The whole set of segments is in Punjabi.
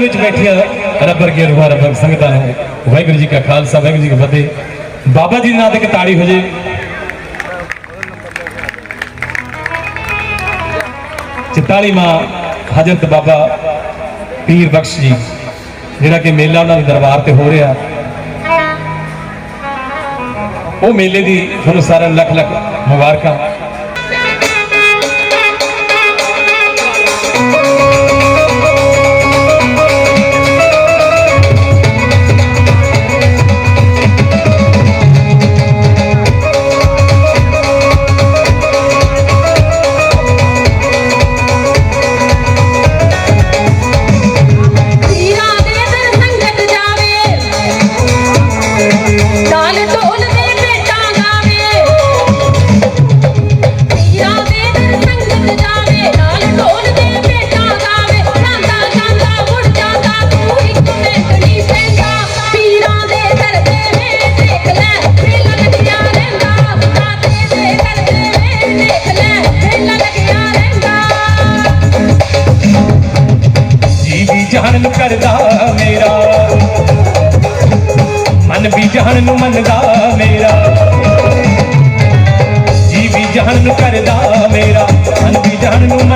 ਵਿੱਚ ਬੈਠੀਆਂ ਰੱਬਰ ਕੇ ਰੂਹਾਂ, ਰੱਬਰ ਸੰਗਤਾਂ ਨੂੰ। ਵਾਹਿਗੁਰੂ ਜੀ ਕਾ ਖਾਲਸਾ, ਵਾਹਿਗੁਰੂ ਜੀ ਕੀ ਫਤਿਹ। ਬਾਬਾ ਜੀ ਦੇ ਨਾਂ ਤੇ ਇੱਕ ਤਾੜੀ ਹੋ ਜੇ। ਚਿਤਾਲੀ ਮਾਂ ਹਜ਼ਰਤ ਬਾਬਾ ਪੀਰ ਬਖਸ਼ ਜੀ, ਜਿਹੜਾ ਕਿ ਮੇਲਾ ਉਹਨਾਂ ਦੇ ਦਰਬਾਰ ਤੇ ਹੋ ਰਿਹਾ। ਉਹ ਮੇਲੇ ਦੀ ਤੁਹਾਨੂੰ ਸਾਰਿਆਂ ਲੱਖ ਲੱਖ ਮੁਬਾਰਕਾਂ।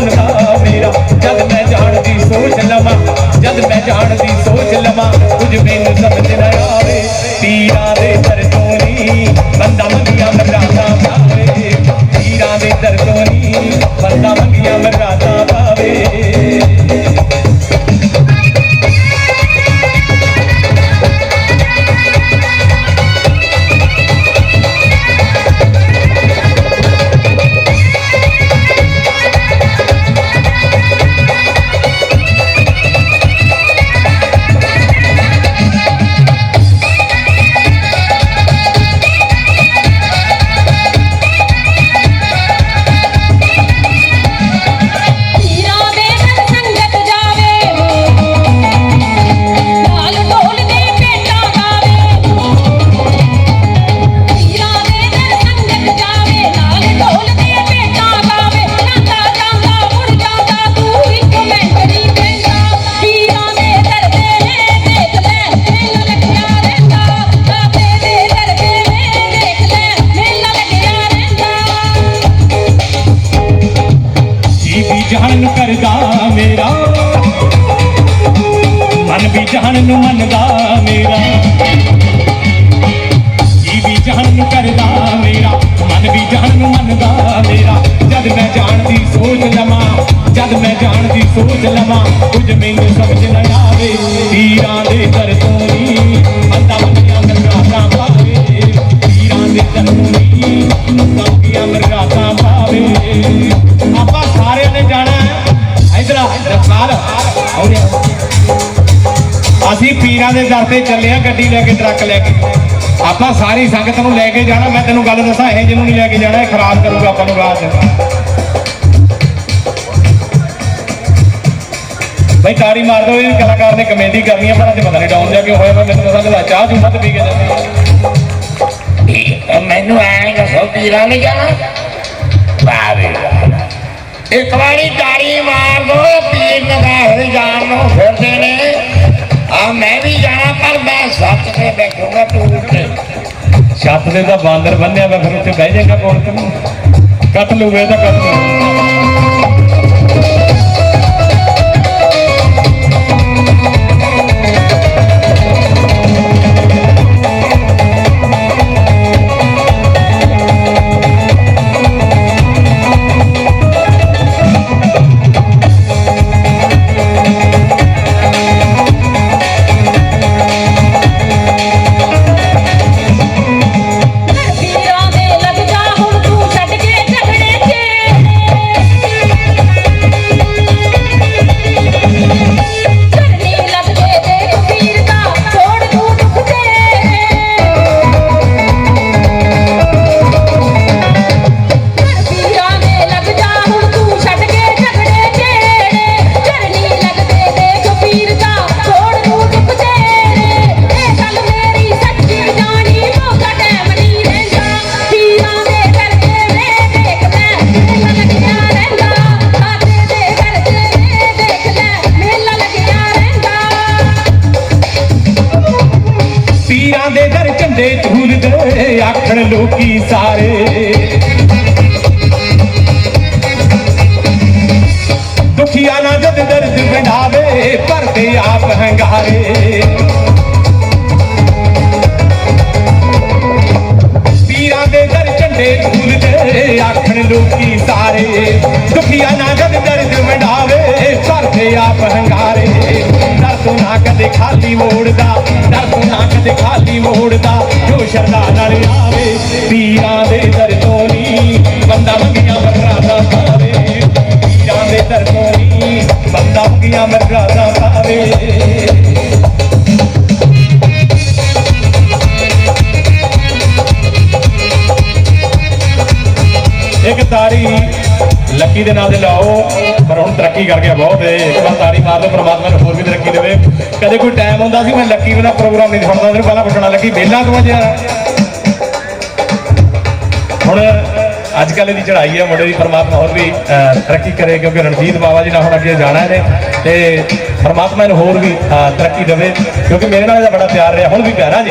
ਜਾਣ ਮੇਰਾ। ਜਦ ਮੈਂ ਜਾਣ ਦੀ ਸੋਚ ਲਵਾਂ, ਜਦ ਮੈਂ ਜਾਣ ਦੀ ਸੋਚ ਲਵਾਂ, ਕੁਝ ਮੈਨੂੰ ਸੋਚ ਲਵਾਂ, ਕੁਝ ਮੈਨੂੰ ਸਮਝ ਨਾ ਆਵੇ। ਪੀਰਾਂ ਦੇ ਦਰ ਤੋਂ ਨੀ ਬੰਦਾ ਮੰਨਿਆ ਮਰਗਾਤਾ ਪਾਵੇ। ਪੀਰਾਂ ਦੇ ਦਰ ਤੋਂ ਨੀ ਬੰਦਾ ਮੰਨਿਆ ਮਰਗਾਤਾ ਪਾਵੇ। ਆਪਾਂ ਸਾਰਿਆਂ ਨੇ ਜਾਣਾ ਹੈ। ਇਧਰ ਆ ਆਉਣੇ ਅਸੀਂ ਪੀਰਾਂ ਦੇ ਦਰ ਤੇ ਚੱਲੇ ਆ ਗੱਡੀ ਲੈ ਕੇ, ਟਰੱਕ ਲੈ ਕੇ। ਆਪਾਂ ਸਾਰੀ ਸੰਗਤ ਨੂੰ ਲੈ ਕੇ ਜਾਣਾ। ਮੈਂ ਤੈਨੂੰ ਗੱਲ ਦੱਸਾਂ, ਇਹ ਜਿਹਨੂੰ ਨਹੀਂ ਲੈ ਕੇ ਜਾਣਾ, ਇਹ ਖਰਾਬ ਕਰੂਗਾ, ਆਪਾਂ ਨੂੰ ਰਾਤ। ਬਈ ਤਾੜੀ ਮਾਰ ਦੋ ਇਹ ਕਲਾਕਾਰ ਨੇ ਕਮੇਡੀ ਕਰਨੀ ਆ ਪਰ ਅੱਜ ਪਤਾ ਨਹੀਂ ਡਾਊਨ ਜਾ ਕੇ ਹੋਇਆ ਵਾ, ਮੈਨੂੰ ਤਾਂ ਲੱਗਦਾ ਚਾਹ ਚੂਹ ਵੱਧ ਪੀ ਕੇ ਜਾਂਦੇ ਮੈਨੂੰ ਐਂ ਦੱਸੋ ਪੀਰਾਂ ਨੇ ਜਾਣਾ? ਵਾਹ ਇੱਕ ਵਾਰੀ ਤਾੜੀ ਮਾਰ ਦੋ ਪੀਰ ਨਗਾਹੇ ਜਾਣ ਨੂੰ ਫਿਰਦੇ ਨੇ। ਆ ਮੈਂ ਵੀ ਜਾਣਾ ਪਰ ਮੈਂ ਸੱਤ ਤੇ ਬੈਠੂਗਾ ਤੇ ਛੱਤ ਦੇ ਤਾਂ ਬਾਂਦਰ ਬੰਨਿਆ ਵਾ ਫਿਰ ਉੱਥੇ ਬਹਿ ਜਾਏਗਾ ਕੋਲ ਤੈਨੂੰ। ਕੱਟ ਲੂਗੇ ਤਾਂ ਕੱਟ ਲੂ ਝੂਲਦੇ ਲੋਕੀ ਸਾਰੇ। ਇੱਕ ਤਾਰੀ ਲੱਕੀ ਦੇ ਨਾਂ ਤੇ ਲਾਓ, ਪਰ ਹੁਣ ਤਰੱਕੀ ਕਰ ਗਿਆ ਬਹੁਤ। ਏ ਇੱਕ ਵਾਰ ਤਾਰੀ ਮਾਰ ਦਿਓ, ਪ੍ਰਮਾਤਮਾ ਨੂੰ ਹੋਰ ਵੀ ਤਰੱਕੀ ਦੇਵੇ। ਕਦੇ ਕੋਈ ਟਾਈਮ ਹੁੰਦਾ ਸੀ, ਮੈਂ ਲੱਕੀ ਬਿਨਾ ਪ੍ਰੋਗਰਾਮ ਨਹੀਂ ਸੁਣਦਾ, ਉਹਨੂੰ ਪਹਿਲਾਂ ਪੁੱਛਣਾ ਲੱਗੀ ਵਿਹਲਾ ਤੂੰ ਅੱਜ ਹੁਣ ਅੱਜ ਕੱਲ੍ਹ ਇਹਦੀ ਚੜ੍ਹਾਈ ਹੈ ਮੁੰਡੇ ਦੀ ਪਰਮਾਤਮਾ ਹੋਰ ਵੀ ਤਰੱਕੀ ਕਰੇ, ਕਿਉਂਕਿ ਰਣਜੀਤ ਬਾਵਾ ਜੀ ਨਾਲ ਹੁਣ ਅੱਗੇ ਜਾਣਾ ਨੇ ਤੇ ਪਰਮਾਤਮਾ ਇਹਨੂੰ ਹੋਰ ਵੀ ਤਰੱਕੀ ਦੇਵੇ, ਕਿਉਂਕਿ ਮੇਰੇ ਨਾਲ ਇਹਦਾ ਬੜਾ ਪਿਆਰ ਰਿਹਾ, ਹੁਣ ਵੀ ਪਿਆਰ ਜੀ।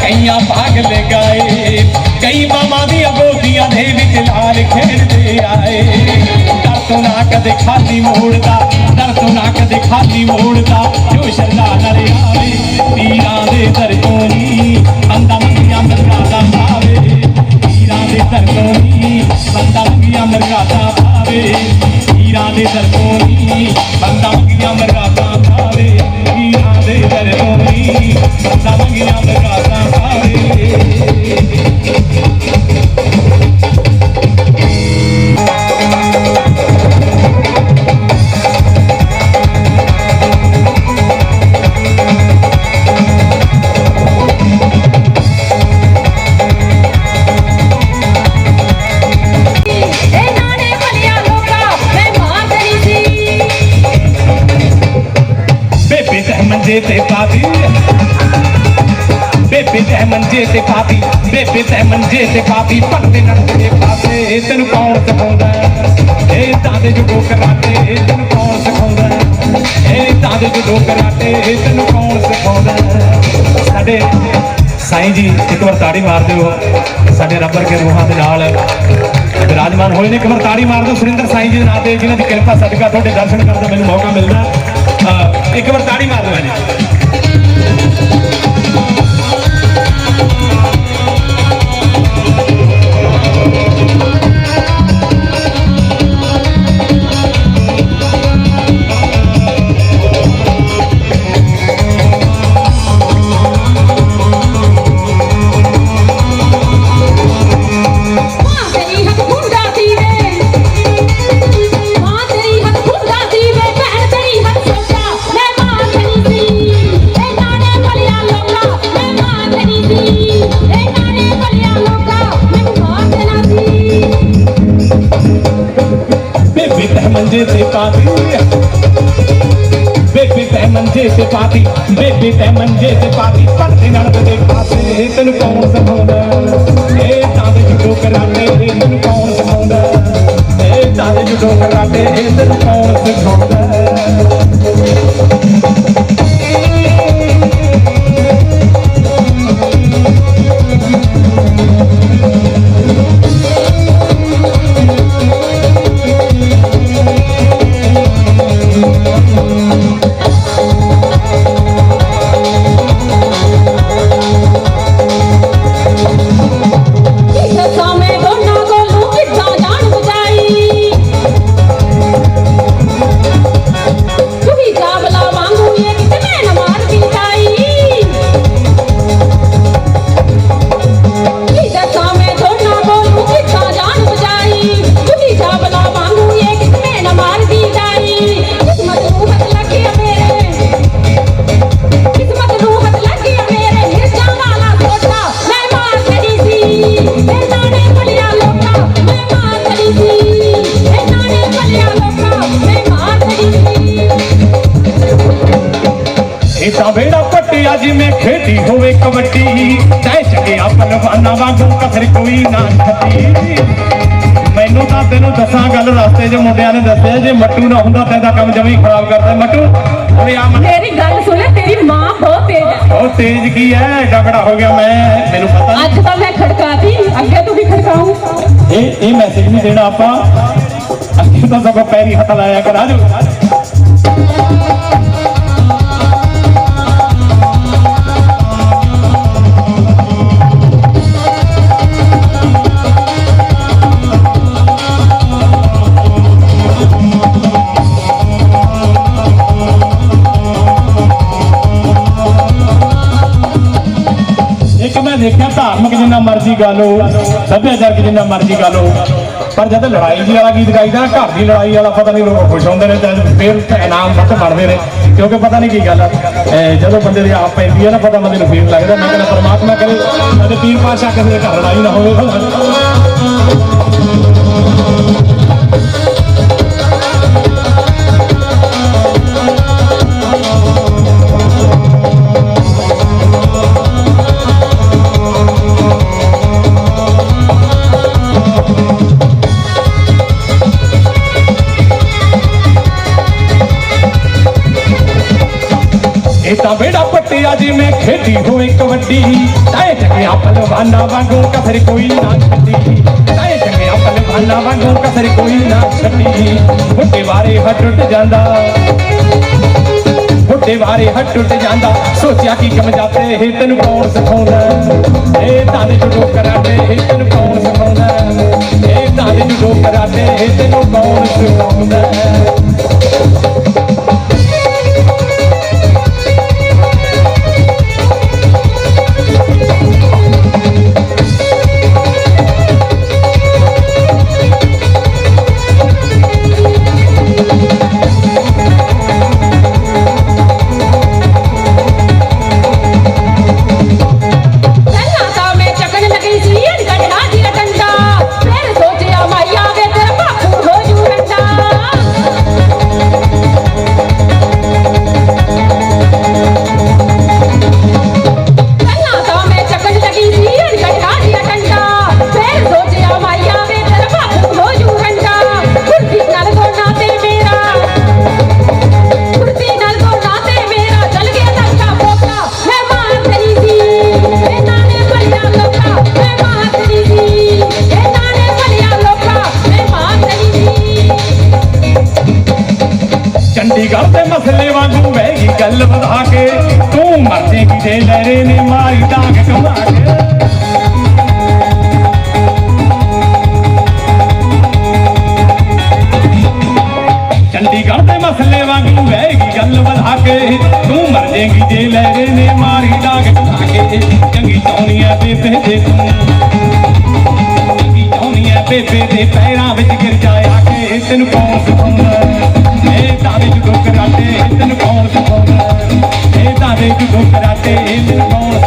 ਕਈਆਂ ਭਾਗ ਲਗਾਏ। ਕਈ ਮਾਮਾ ਦੀਆਂ ਗੋਦੀਆਂ ਦੇ ਵਿੱਚ ਲਾਲ ਖੇਡਦੇ ਆਏ। ਦਰ ਤੋਂ ਨਾ ਕਦੇ ਖਾਲੀ ਮੋੜਦਾ ਦਰ ਤੋਂ ਨਾ ਕਦੇ ਖਾਲੀ ਮੋੜਦਾ ਜੋ ਸ਼ਰਦਾ ਨਾਲ ਆਵੇ, ਪੀਰਾਂ ਦੇ ਦਰ ਤੋਂ ਨਹੀਂ ਬੰਦਾ ਮੰਗਿਆ ਮਰਦਾ ਪਾਵੇ ਪੀਰਾਂ ਦੇ ਦਰ ਤੋਂ ਨਹੀਂ ਬੰਦਾ ਮੰਗਿਆ ਮਰਦਾ ਪਾਵੇ ਪੀਰਾਂ ਦੇ ਦਰ ਤੋਂ ਨਹੀਂ ਮੰਜੇ ਤੇ ਪਾਤੀ ਬੇਬੇ ਤੇ ਮੰਜੇ ਤੇ ਪਾਤੀ ਬੇਬੇ ਤੇ ਮੰਜੇ ਤੇ ਪਾਤੀ ਪੜਦੇ ਨੜਦੇ ਪਾਸੇ ਤੈਨੂੰ ਕੌਣ ਸਿਖਾਉਂਦਾ ਇਹ ਤਾਂ ਦੇ ਜੁਗੋ ਕਰਾਟੇ ਤੈਨੂੰ ਕੌਣ ਸਿਖਾਉਂਦਾ ਇਹ ਤਾਂ ਦੇ ਜੁਗੋ ਕਰਾਟੇ ਤੈਨੂੰ ਕੌਣ ਸਿਖਾਉਂਦਾ ਸਾਡੇ ਸਾਈਂ ਜੀ ਇੱਕ ਵਾਰ ਤਾੜੀ ਮਾਰ ਦਿਓ ਸਾਡੇ ਰੱਬਰ ਕੇ ਰੂਹਾਂ ਦੇ ਨਾਲ ਵਿਰਾਜਮਾਨ ਹੋਏ ਨੇ ਇੱਕ ਵਾਰ ਤਾੜੀ ਮਾਰ ਦਿਓ ਸੁਰਿੰਦਰ ਸਾਈਂ ਜੀ ਦੇ ਨਾਂ ਤੇ ਜਿਨ੍ਹਾਂ ਦੀ ਕਿਰਪਾ ਸਦਕਾ ਤੁਹਾਡੇ ਦਰਸ਼ਨ ਕਰਨ ਦਾ ਮੈਨੂੰ ਮੌਕਾ ਮਿਲਦਾ ਇੱਕ ਵਾਰ ਤਾੜੀ ਮਾਰ ਦਿਓ ਜੀ ਬੇਬੇ ਤੇ ਮੰਜੇ ਤੇ ਪਾਤੀ, ਬੇਬੇ ਤੇ ਮੰਜੇ ਤੇ ਪਾਤੀ ਪੜਦੇ ਨਾਲ ਦੇ ਪਾਸੇ। ਤੈਨੂੰ ਕੌਣ ਸਿਖਾਉਂਦਾ ਇਹ ਤਾਂ ਦੇ ਜੁਗੋ ਕਰਾਟੇ ਤੈਨੂੰ ਕੌਣ ਸਿਖਾਉਂਦਾ ਦੇ ਜੁਡੋ ਕਰਾਟੇ ਇਹ ਤੈਨੂੰ ਕੌਣ ਸਿਖਾਉਂਦਾ ਪਲਵਾਨਾ ਵਾਂਗੂ ਕਸਰ ਕੋਈ ਨਾ ਛੱਡੀ ਮੈਨੂੰ ਤਾਂ ਤੈਨੂੰ ਦੱਸਾਂ ਗੱਲ ਰਸਤੇ 'ਚ ਮੁੰਡਿਆਂ ਨੇ ਦੱਸਿਆ ਜੇ ਮੱਟੂ ਨਾ ਹੁੰਦਾ ਤੈਦਾ ਕੰਮ ਜਮੀ ਖਰਾਬ ਕਰਦਾ। ਮੱਟੂ ਓਏ ਆ ਮੇਰੀ ਗੱਲ ਸੁਣੇ ਤੇਰੀ ਮਾਂ ਬਹੁਤ ਤੇਜ਼ ਹੈ ਉਹ ਤੇਜ਼ ਕੀ ਐ? ਡਗੜਾ ਹੋ ਗਿਆ ਮੈਂ ਮੈਨੂੰ ਪਤਾ ਅੱਜ ਤਾਂ ਮੈਂ ਖੜਕਾਤੀ ਅੱਗੇ ਤੂੰ ਵੀ ਖੜਕਾਉਂ ਇਹ ਇਹ ਮੈਸੇਜ ਨਹੀਂ ਦੇਣਾ ਆਪਾਂ। ਅੱਗੇ ਤਾਂ ਸਭ ਪੈਰੀ ਹੱਥ ਲਾਇਆ ਕਰ। ਆਜੋ ਇੱਕ ਮੈਂ ਦੇਖਿਆ ਧਾਰਮਿਕ ਜਿੰਨਾ ਮਰਜ਼ੀ ਗਾ ਲਓ, ਸੱਭਿਆਚਾਰਕ ਜਿੰਨਾ ਮਰਜ਼ੀ ਗਾ ਲਓ, ਪਰ ਜਦ ਲੜਾਈ ਜੀ ਵਾਲਾ ਗੀਤ ਗਾਈਦਾ ਨਾ ਘਰ ਦੀ ਲੜਾਈ ਵਾਲਾ ਪਤਾ ਨਹੀਂ ਲੋਕ ਖੁਸ਼ ਹੁੰਦੇ ਨੇ ਤੇ ਫਿਰ ਇਨਾਮ ਵੱਧ ਬਣਦੇ ਨੇ, ਕਿਉਂਕਿ ਪਤਾ ਨਹੀਂ ਕੀ ਗੱਲ ਹੈ ਜਦੋਂ ਬੰਦੇ ਦੀ ਆਪ ਪੈਂਦੀ ਹੈ ਨਾ, ਪਤਾ ਬੰਦੇ ਨੂੰ ਫੀਲ ਲੱਗਦਾ, ਮੈਂ ਕਹਿੰਦਾ ਪਰਮਾਤਮਾ ਕਰੇ ਕਦੇ ਪੀਰ ਪਾਸ਼ਾ ਕਿਸੇ ਘਰ ਲੜਾਈ ਨਾ ਹੋਵੇ ਇਹ ਤਾਂ ਪੱਟਿਆ ਜਿਵੇਂ ਖੇਡੀ ਹੋਵੇ ਕਬੱਡੀ। ਤਾਏ ਚੱਕਿਆ ਪਲਵਾਨਾ ਵਾਂਗੂ ਕਸਰ ਕੋਈ ਨਾ ਛੱਡੀ। ਤਾਏ ਚੱਕਿਆ ਪਲਵਾਨਾ ਵਾਂਗੂ ਕਸਰ ਕੋਈ ਨਾ ਛੱਡੀ। ਫੁੱਟੇ ਵਾਰੇ ਹੱਟ ਟੁੱਟ ਜਾਂਦਾ। ਫੁੱਟੇ ਵਾਰੇ ਹੱਟ ਟੁੱਟ ਜਾਂਦਾ। ਸੋਚਿਆ ਕਿ ਕਮ ਜਾਤੇ ਇਹ ਤੈਨੂੰ ਕੌਣ ਸਿਖਾਉਂਦਾ? ਇਹ ਤਾਂ ਦੇ ਜੁਡੋ ਇਹ ਤੈਨੂੰ ਕੌਣ ਸਿਖਾਉਂਦਾ? ਇਹ ਤਾਂ ਦੇ ਜੁਡੋ ਇਹ ਤੈਨੂੰ ਕੌਣ ਸਿਖਾਉਂਦਾ? ਦੇ ਮਸਲੇ ਵਾਂਗੂ ਵਹਿਗੀ ਗੱਲ ਵਧਾ ਕੇ। ਤੂੰ ਮਰ ਜੇਗੀ ਜੇ ਲਹਿਰੇ ਨੇ ਮਾਰੀ ਡਾਂਗ ਕਮਾ ਕੇ ਚੰਗੀ ਚਾਉਣੀਆਂ ਬੇਬੇ ਦੇ ਤੂੰ ਚੰਗੀ ਚਾਉਣੀਆਂ ਬੇਬੇ ਦੇ ਪੈਰਾਂ ਵਿੱਚ ਗਿਰ ਜਾਇਆ ਕੇ ਤੈਨੂੰ ਕੌਣ ਸਿਖਾਉਂਦਾ? ਇਹ ਦਾਦੇ ਜੁਗੋ ਕਰਾਟੇ ਤੈਨੂੰ ਕੌਣ ਸਿਖਾਉਂਦਾ? ਇਹ ਦਾਦੇ ਜੁਗੋ ਕਰਾਟੇ ਤੈਨੂੰ ਕੌਣ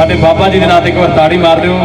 ਸਾਡੇ ਬਾਬਾ ਜੀ ਦੇ ਨਾਂ ਤੇ ਇੱਕ ਵਾਰ ਤਾੜੀ ਮਾਰ ਦਿਓ।